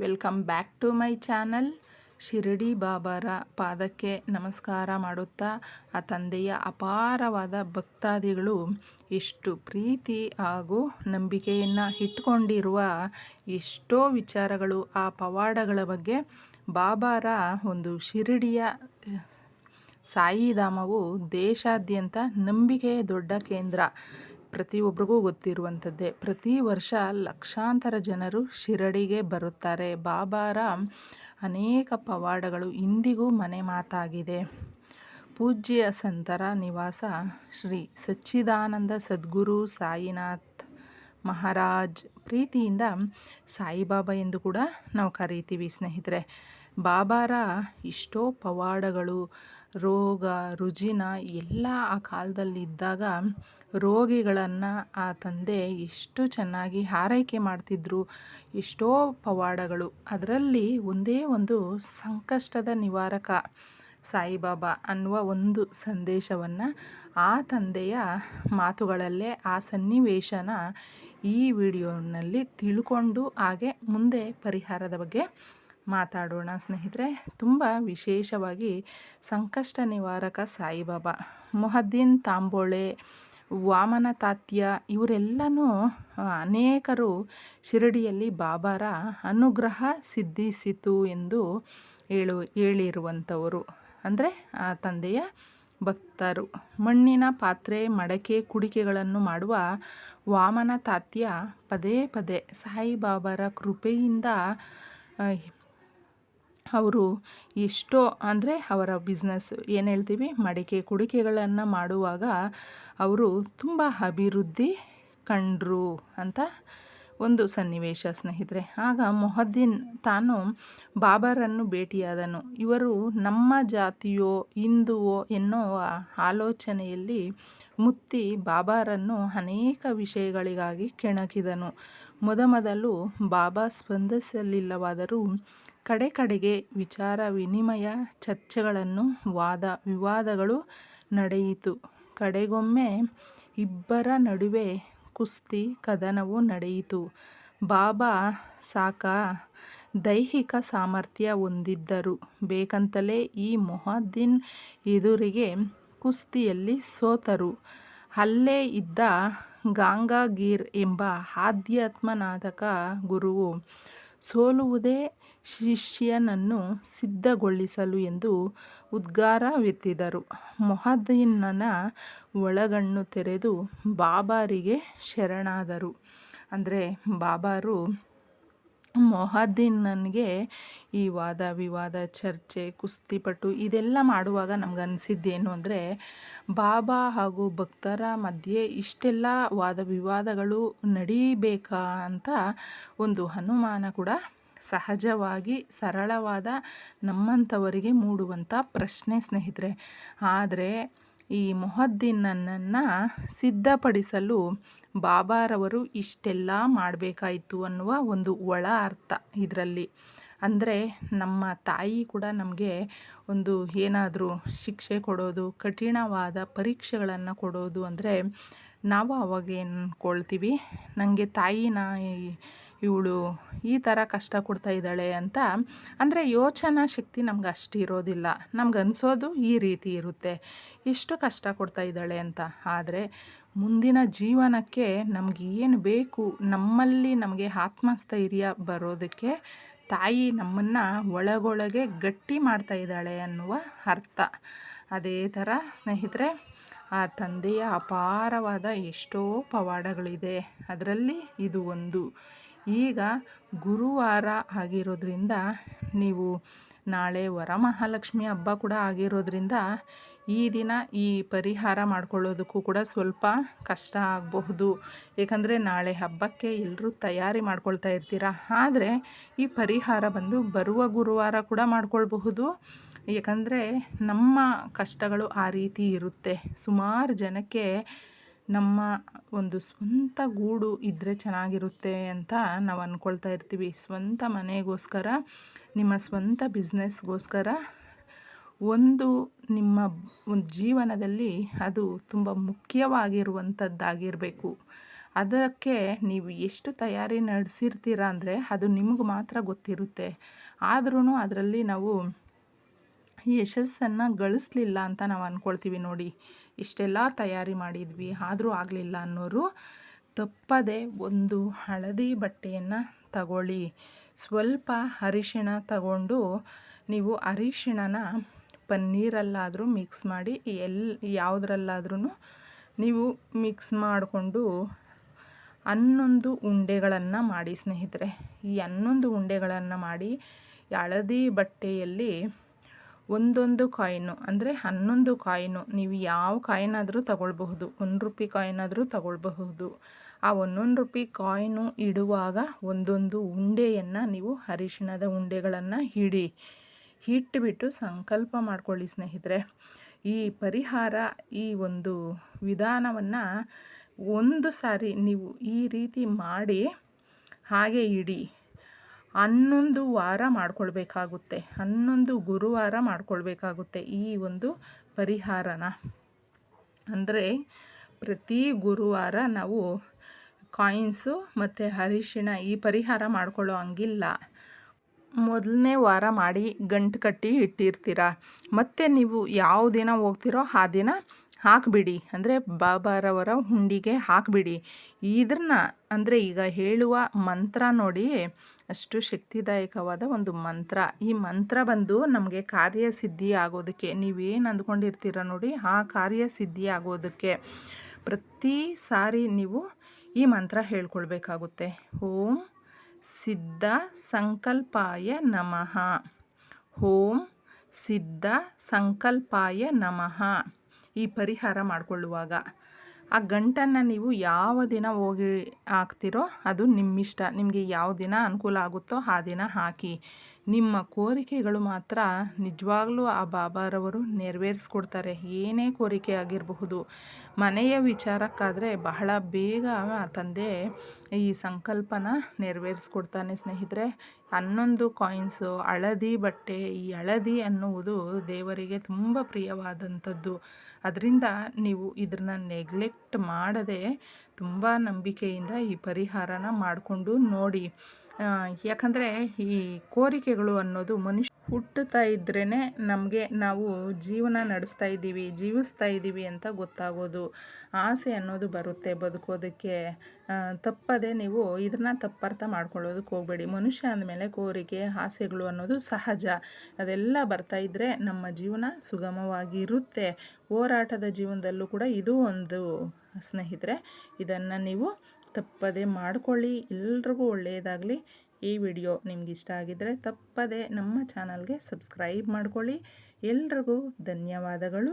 Welcome back to my channel. Shirdi ಬಾಬಾರ ಪಾದಕ್ಕೆ ನಮಸ್ಕಾರ ಮಾಡುತ್ತಾ, ಆ ತಂದೆಯ ಅಪಾರವಾದ ಭಕ್ತಾದಿಗಳು ಎಷ್ಟು ಪ್ರೀತಿ ಹಾಗೂ ನಂಬಿಕೆಯನ್ನು ಇಟ್ಕೊಂಡಿರುವ ಎಷ್ಟೋ ವಿಚಾರಗಳು ಆ ಪವಾಡಗಳ ಬಗ್ಗೆ ಬಾಬಾರ ಒಂದು ಶಿರಡಿಯ ಸಾಯಿಧಾಮವು ದೇಶಾದ್ಯಂತ ನಂಬಿಕೆಯ ದೊಡ್ಡ ಕೇಂದ್ರ. ಪ್ರತಿಯೊಬ್ಬರಿಗೂ ಗೊತ್ತಿರುವಂಥದ್ದೇ. ಪ್ರತಿ ವರ್ಷ ಲಕ್ಷಾಂತರ ಜನರು ಶಿರಡಿಗೆ ಬರುತ್ತಾರೆ. ಬಾಬಾರ ಅನೇಕ ಪವಾಡಗಳು ಇಂದಿಗೂ ಮನೆ ಮಾತಾಗಿದೆ. ಪೂಜ್ಯ ಸಂತರ ನಿವಾಸ ಶ್ರೀ ಸಚ್ಚಿದಾನಂದ ಸದ್ಗುರು ಸಾಯಿನಾಥ್ ಮಹಾರಾಜ್ ಪ್ರೀತಿಯಿಂದ ಸಾಯಿಬಾಬಾ ಎಂದು ಕೂಡ ನಾವು ಕರೀತೀವಿ ಸ್ನೇಹಿತರೆ. ಬಾಬಾರ ಎಷ್ಟೋ ಪವಾಡಗಳು ರೋಗ, ರುಜಿನ ಎಲ್ಲ ಆ ಕಾಲದಲ್ಲಿದ್ದಾಗ ರೋಗಿಗಳನ್ನು ಆ ತಂದೆ ಎಷ್ಟು ಚೆನ್ನಾಗಿ ಆರೈಕೆ ಮಾಡ್ತಿದ್ರು, ಎಷ್ಟೋ ಪವಾಡಗಳು. ಅದರಲ್ಲಿ ಒಂದೇ ಒಂದು ಸಂಕಷ್ಟದ ನಿವಾರಕ ಸಾಯಿಬಾಬಾ ಅನ್ನುವ ಒಂದು ಸಂದೇಶವನ್ನು ಆ ತಂದೆಯ ಮಾತುಗಳಲ್ಲೇ, ಆ ಸನ್ನಿವೇಶನ ಈ ವಿಡಿಯೋನಲ್ಲಿ ತಿಳ್ಕೊಂಡು ಹಾಗೆ ಮುಂದೆ ಪರಿಹಾರದ ಬಗ್ಗೆ ಮಾತಾಡೋಣ ಸ್ನೇಹಿತರೆ. ತುಂಬ ವಿಶೇಷವಾಗಿ ಸಂಕಷ್ಟ ನಿವಾರಕ ಸಾಯಿಬಾಬಾ, ಮೊಹದ್ದೀನ್ ತಾಂಬೋಳೆ ವಾಮನ ತಾತ್ಯ ಇವರೆಲ್ಲನೂ ಅನೇಕರು ಶಿರಡಿಯಲ್ಲಿ ಬಾಬಾರ ಅನುಗ್ರಹ ಸಿದ್ಧಿಸಿತು ಎಂದು ಹೇಳು, ಹೇಳಿರುವಂಥವರು. ಅಂದರೆ ಆ ತಂದೆಯ ಭಕ್ತರು. ಮಣ್ಣಿನ ಪಾತ್ರೆ, ಮಡಕೆ ಕುಡಿಕೆಗಳನ್ನು ಮಾಡುವ ವಾಮನ ತಾತ್ಯ ಪದೇ ಪದೇ ಸಾಯಿಬಾಬಾರ ಕೃಪೆಯಿಂದ ಅವರು ಎಷ್ಟೋ ಅಂದರೆ ಅವರ ಬಿಸ್ನೆಸ್ ಏನು ಹೇಳ್ತೀವಿ? ಮಡಿಕೆ ಕುಡಿಕೆಗಳನ್ನು ಮಾಡುವಾಗ ಅವರು ತುಂಬ ಅಭಿವೃದ್ಧಿ ಕಂಡರು ಅಂತ ಒಂದು ಸನ್ನಿವೇಶ ಸ್ನೇಹಿತರೆ. ಆಗ ಮೊಹದ್ದೀನ್ ತಾನು ಬಾಬರನ್ನು ಭೇಟಿಯಾದನು. ಇವರು ನಮ್ಮ ಜಾತಿಯೋ ಹಿಂದುವೋ ಎನ್ನುವ ಆಲೋಚನೆಯಲ್ಲಿ ಮುತ್ತಿ ಬಾಬಾರನ್ನು ಅನೇಕ ವಿಷಯಗಳಿಗಾಗಿ ಕೆಣಕಿದನು. ಮೊದಮೊದಲು ಬಾಬಾ ಸ್ಪಂದಿಸಲಿಲ್ಲವಾದರೂ ಕಡೆ ಕಡೆಗೆ ವಿಚಾರ ವಿನಿಮಯ ಚರ್ಚೆಗಳನ್ನು ವಾದ ವಿವಾದಗಳು ನಡೆಯಿತು. ಕಡೆಗೊಮ್ಮೆ ಇಬ್ಬರ ನಡುವೆ ಕುಸ್ತಿ ಕದನವು ನಡೆಯಿತು. ಬಾಬಾ ಸಾಕ ದೈಹಿಕ ಸಾಮರ್ಥ್ಯ ಹೊಂದಿದ್ದರು. ಬೇಕಂತಲೇ ಈ ಮೊಹದ್ದೀನ್ ಎದುರಿಗೆ ಕುಸ್ತಿಯಲ್ಲಿ ಸೋತರು. ಅಲ್ಲೇ ಇದ್ದ ಗಾಂಗಾಗೀರ್ ಎಂಬ ಆಧ್ಯಾತ್ಮನಾದಕ ಗುರುವು ಸೋಲುವುದೇ ಶಿಷ್ಯನನ್ನು ಸಿದ್ಧಗೊಳಿಸಲು ಎಂದು ಉದ್ಗಾರವೆತ್ತಿದರು. ಮೊಹದ್ದೀನನ ಒಳಗಣ್ಣು ತೆರೆದು ಬಾಬಾರಿಗೆ ಶರಣಾದರು. ಅಂದರೆ ಬಾಬಾರು ಮೊಹದ್ದೀನನಿಗೆ ಈ ವಾದ, ವಿವಾದ, ಚರ್ಚೆ, ಕುಸ್ತಿಪಟು ಇದೆಲ್ಲ ಮಾಡುವಾಗ ನಮ್ಗೆ ಅನಿಸಿದ್ದೇನು ಅಂದರೆ, ಬಾಬಾ ಹಾಗೂ ಭಕ್ತರ ಮಧ್ಯೆ ಇಷ್ಟೆಲ್ಲ ವಾದ, ವಿವಾದಗಳು ನಡೀಬೇಕಾ ಅಂತ ಒಂದು ಅನುಮಾನ ಕೂಡ ಸಹಜವಾಗಿ, ಸರಳವಾದ ನಮ್ಮಂಥವರಿಗೆ ಮೂಡುವಂಥ ಪ್ರಶ್ನೆ ಸ್ನೇಹಿತರೆ. ಆದರೆ ಈ ಮೊಹದ್ದೀನನ್ನು ಸಿದ್ಧಪಡಿಸಲು ಬಾಬಾರವರು ಇಷ್ಟೆಲ್ಲ ಮಾಡಬೇಕಾಯಿತು ಅನ್ನುವ ಒಂದು ಒಳ ಅರ್ಥ ಇದರಲ್ಲಿ. ಅಂದರೆ ನಮ್ಮ ತಾಯಿ ಕೂಡ ನಮಗೆ ಒಂದು ಏನಾದರೂ ಶಿಕ್ಷೆ ಕೊಡೋದು, ಕಠಿಣವಾದ ಪರೀಕ್ಷೆಗಳನ್ನು ಕೊಡೋದು ಅಂದರೆ ನಾವು ಅವಾಗ ಏನು ಅಂದ್ಕೊಳ್ತೀವಿ ನನಗೆ ತಾಯಿನ ಇವಳು ಈ ಥರ ಕಷ್ಟ ಕೊಡ್ತಾ ಇದ್ದಾಳೆ ಅಂತ. ಅಂದರೆ ಯೋಚನಾ ಶಕ್ತಿ ನಮ್ಗೆ ಅಷ್ಟು ಇರೋದಿಲ್ಲ. ನಮ್ಗೆ ಅನಿಸೋದು ಈ ರೀತಿ ಇರುತ್ತೆ. ಎಷ್ಟು ಕಷ್ಟ ಕೊಡ್ತಾ ಇದ್ದಾಳೆ ಅಂತ. ಆದರೆ ಮುಂದಿನ ಜೀವನಕ್ಕೆ ನಮ್ಗೆ ಏನು ಬೇಕು, ನಮ್ಮಲ್ಲಿ ನಮಗೆ ಆತ್ಮಸ್ಥೈರ್ಯ ಬರೋದಕ್ಕೆ ತಾಯಿ ನಮ್ಮನ್ನು ಒಳಗೊಳಗೆ ಗಟ್ಟಿ ಮಾಡ್ತಾ ಇದ್ದಾಳೆ ಅನ್ನುವ ಅರ್ಥ. ಅದೇ ಥರ ಸ್ನೇಹಿತರೆ, ಆ ತಂದೆಯ ಅಪಾರವಾದ ಎಷ್ಟೋ ಪವಾಡಗಳಿದೆ. ಅದರಲ್ಲಿ ಇದು ಒಂದು. ಈಗ ಗುರುವಾರ ಆಗಿರೋದ್ರಿಂದ ನೀವು ನಾಳೆ ವರಮಹಾಲಕ್ಷ್ಮಿ ಹಬ್ಬ ಕೂಡ ಆಗಿರೋದ್ರಿಂದ ಈ ದಿನ ಈ ಪರಿಹಾರ ಮಾಡ್ಕೊಳ್ಳೋದಕ್ಕೂ ಕೂಡ ಸ್ವಲ್ಪ ಕಷ್ಟ ಆಗಬಹುದು. ಏಕೆಂದರೆ ನಾಳೆ ಹಬ್ಬಕ್ಕೆ ಎಲ್ಲರೂ ತಯಾರಿ ಮಾಡ್ಕೊಳ್ತಾ ಇರ್ತೀರ? ಆದರೆ ಈ ಪರಿಹಾರ ಬಂದು ಬರುವ ಗುರುವಾರ ಕೂಡ ಮಾಡ್ಕೊಳ್ಬಹುದು. ಏಕೆಂದರೆ ನಮ್ಮ ಕಷ್ಟಗಳು ಆ ರೀತಿ ಇರುತ್ತೆ. ಸುಮಾರು ಜನಕ್ಕೆ ನಮ್ಮ ಒಂದು ಸ್ವಂತ ಗೂಡು ಇದ್ದರೆ ಚೆನ್ನಾಗಿರುತ್ತೆ ಅಂತ ನಾವು ಅಂದ್ಕೊಳ್ತಾ ಇರ್ತೀವಿ. ಸ್ವಂತ ಮನೆಗೋಸ್ಕರ, ನಿಮ್ಮ ಸ್ವಂತ ಬಿಸ್ನೆಸ್ಗೋಸ್ಕರ ಒಂದು ನಿಮ್ಮ ಒಂದು ಜೀವನದಲ್ಲಿ ಅದು ತುಂಬ ಮುಖ್ಯವಾಗಿರುವಂಥದ್ದಾಗಿರಬೇಕು. ಅದಕ್ಕೆ ನೀವು ಎಷ್ಟು ತಯಾರಿ ನಡೆಸಿರ್ತೀರ ಅಂದರೆ ಅದು ನಿಮಗೆ ಮಾತ್ರ ಗೊತ್ತಿರುತ್ತೆ. ಆದ್ರೂ ಅದರಲ್ಲಿ ನಾವು ಯಶಸ್ಸನ್ನು ಗಳಿಸ್ಲಿಲ್ಲ ಅಂತ ನಾವು ಅಂದ್ಕೊಳ್ತೀವಿ ನೋಡಿ. ಇಷ್ಟೆಲ್ಲ ತಯಾರಿ ಮಾಡಿದ್ವಿ. ಆದರೂ ಆಗಲಿಲ್ಲ ಅನ್ನೋರು ತಪ್ಪದೆ ಒಂದು ಹಳದಿ ಬಟ್ಟೆಯನ್ನು ತಗೊಳ್ಳಿ. ಸ್ವಲ್ಪ ಅರಿಶಿಣ ತಗೊಂಡು ನೀವು ಅರಿಶಿಣನ ಪನ್ನೀರಲ್ಲಾದರೂ ಮಿಕ್ಸ್ ಮಾಡಿ, ಎಲ್ ಯಾವುದ್ರಲ್ಲಾದ್ರೂ ನೀವು ಮಿಕ್ಸ್ ಮಾಡಿಕೊಂಡು ಹನ್ನೊಂದು ಉಂಡೆಗಳನ್ನು ಮಾಡಿ ಸ್ನೇಹಿತರೆ. ಈ ಹನ್ನೊಂದು ಉಂಡೆಗಳನ್ನು ಮಾಡಿ ಹಳದಿ ಬಟ್ಟೆಯಲ್ಲಿ ಒಂದೊಂದು ಕಾಯಿನು, ಅಂದರೆ ಹನ್ನೊಂದು ಕಾಯಿನು, ನೀವು ಯಾವ ಕಾಯಿನಾದರೂ ತಗೊಳ್ಬಹುದು. ಒಂದು ರೂಪಾಯಿ ಕಾಯಿನಾದರೂ ತಗೊಳ್ಬಹುದು. ಆ ಒಂದೊಂದು ರೂಪಾಯಿ ಕಾಯಿನು ಇಡುವಾಗ ಒಂದೊಂದು ಉಂಡೆಯನ್ನು ನೀವು ಅರಿಶಿಣದ ಉಂಡೆಗಳನ್ನು ಹಿಡಿ ಹಿಟ್ಟುಬಿಟ್ಟು ಸಂಕಲ್ಪ ಮಾಡ್ಕೊಳ್ಳಿ ಸ್ನೇಹಿತರೆ. ಈ ಪರಿಹಾರ, ಈ ಒಂದು ವಿಧಾನವನ್ನು ಒಂದು ಸಾರಿ ನೀವು ಈ ರೀತಿ ಮಾಡಿ, ಹಾಗೆ ಇಡಿ. ಹನ್ನೊಂದು ವಾರ ಮಾಡ್ಕೊಳ್ಬೇಕಾಗುತ್ತೆ. ಹನ್ನೊಂದು ಗುರುವಾರ ಮಾಡ್ಕೊಳ್ಬೇಕಾಗುತ್ತೆ ಈ ಒಂದು ಪರಿಹಾರನ. ಅಂದರೆ ಪ್ರತಿ ಗುರುವಾರ ನಾವು ಕಾಯಿನ್ಸು ಮತ್ತು ಅರಿಶಿಣ ಈ ಪರಿಹಾರ ಮಾಡ್ಕೊಳ್ಳೋ ಹಂಗಿಲ್ಲ. ಮೊದಲನೇ ವಾರ ಮಾಡಿ ಗಂಟು ಕಟ್ಟಿ ಇಟ್ಟಿರ್ತೀರ. ಮತ್ತು ನೀವು ಯಾವ ದಿನ ಹೋಗ್ತಿರೋ ಆ ದಿನ ಹಾಕಿಬಿಡಿ. ಅಂದರೆ ಬಾಬಾರವರ ಹುಂಡಿಗೆ ಹಾಕಿಬಿಡಿ. ಇದನ್ನ ಅಂದರೆ ಈಗ ಹೇಳುವ ಮಂತ್ರ ನೋಡಿ, ಅಷ್ಟು ಶಕ್ತಿದಾಯಕವಾದ ಒಂದು ಮಂತ್ರ. ಈ ಮಂತ್ರ ಬಂದು ನಮಗೆ ಕಾರ್ಯಸಿದ್ಧಿ ಆಗೋದಕ್ಕೆ, ನೀವೇನು ಅಂದ್ಕೊಂಡಿರ್ತೀರ ನೋಡಿ, ಆ ಕಾರ್ಯಸಿದ್ಧಿ ಆಗೋದಕ್ಕೆ ಪ್ರತಿ ಸಾರಿ ನೀವು ಈ ಮಂತ್ರ ಹೇಳ್ಕೊಳ್ಬೇಕಾಗುತ್ತೆ. ಓಂ ಸಿದ್ಧ ಸಂಕಲ್ಪಾಯ ನಮಃ. ಓಂ ಸಿದ್ಧ ಸಂಕಲ್ಪಾಯ ನಮಃ. ಈ ಪರಿಹಾರ ಮಾಡಿಕೊಳ್ಳುವಾಗ. ಆ ಗಂಟನ್ನು ನೀವು ಯಾವ ದಿನ ಹೋಗಿ ಹಾಕ್ತಿರೋ ಅದು ನಿಮ್ಮಿಷ್ಟ. ನಿಮಗೆ ಯಾವ ದಿನ ಅನುಕೂಲ ಆಗುತ್ತೋ ಆ ದಿನ ಹಾಕಿ. ನಿಮ್ಮ ಕೋರಿಕೆಗಳು ಮಾತ್ರ ನಿಜವಾಗ್ಲೂ ಆ ಬಾಬಾರವರು ನೆರವೇರಿಸ್ಕೊಡ್ತಾರೆ. ಏನೇ ಕೋರಿಕೆ ಆಗಿರಬಹುದು. ಮನೆಯ ವಿಚಾರಕ್ಕಾದರೆ ಬಹಳ ಬೇಗ ತಂದೆ ಈ ಸಂಕಲ್ಪನ ನೆರವೇರಿಸ್ಕೊಡ್ತಾನೆ ಸ್ನೇಹಿತರೆ. ಹನ್ನೊಂದು ಕಾಯಿನ್ಸು ಹಳದಿ ಬಟ್ಟೆ, ಈ ಹಳದಿ ಅನ್ನುವುದು ದೇವರಿಗೆ ತುಂಬ ಪ್ರಿಯವಾದಂಥದ್ದು. ಅದರಿಂದ ನೀವು ಇದನ್ನು ನೆಗ್ಲೆಕ್ಟ್ ಮಾಡದೆ ತುಂಬ ನಂಬಿಕೆಯಿಂದ ಈ ಪರಿಹಾರನ ಮಾಡಿಕೊಂಡು ನೋಡಿ. ಯಾಕಂದರೆ ಈ ಕೋರಿಕೆಗಳು ಅನ್ನೋದು ಮನುಷ್ಯ ಹುಟ್ಟುತ್ತಾ ಇದ್ರೇ ನಮಗೆ ನಾವು ಜೀವನ ನಡೆಸ್ತಾ ಇದ್ದೀವಿ, ಜೀವಿಸ್ತಾ ಇದ್ದೀವಿ ಅಂತ ಗೊತ್ತಾಗೋದು. ಆಸೆ ಅನ್ನೋದು ಬರುತ್ತೆ ಬದುಕೋದಕ್ಕೆ. ತಪ್ಪದೆ ನೀವು ಇದನ್ನ ತಪ್ಪರ್ಥ ಮಾಡ್ಕೊಳ್ಳೋದಕ್ಕೆ ಹೋಗಬೇಡಿ. ಮನುಷ್ಯ ಅಂದಮೇಲೆ ಕೋರಿಕೆ, ಆಸೆಗಳು ಅನ್ನೋದು ಸಹಜ. ಅದೆಲ್ಲ ಬರ್ತಾ ಇದ್ದರೆ ನಮ್ಮ ಜೀವನ ಸುಗಮವಾಗಿರುತ್ತೆ. ಹೋರಾಟದ ಜೀವನದಲ್ಲೂ ಕೂಡ ಇದು ಒಂದು ಸ್ನೇಹಿತರೆ, ಇದನ್ನು ನೀವು ತಪ್ಪದೆ ಮಾಡಿಕೊಳ್ಳಿ, ಎಲ್ರಿಗೂ ಒಳ್ಳೆಯದಾಗಲಿ. ಈ ವಿಡಿಯೋ ನಿಮ್ಗೆ ಇಷ್ಟ ಆಗಿದ್ದರೆ ತಪ್ಪದೆ ನಮ್ಮ ಚಾನಲ್ಗೆ ಸಬ್ಸ್ಕ್ರೈಬ್ ಮಾಡಿಕೊಳ್ಳಿ. ಎಲ್ರಿಗೂ ಧನ್ಯವಾದಗಳು.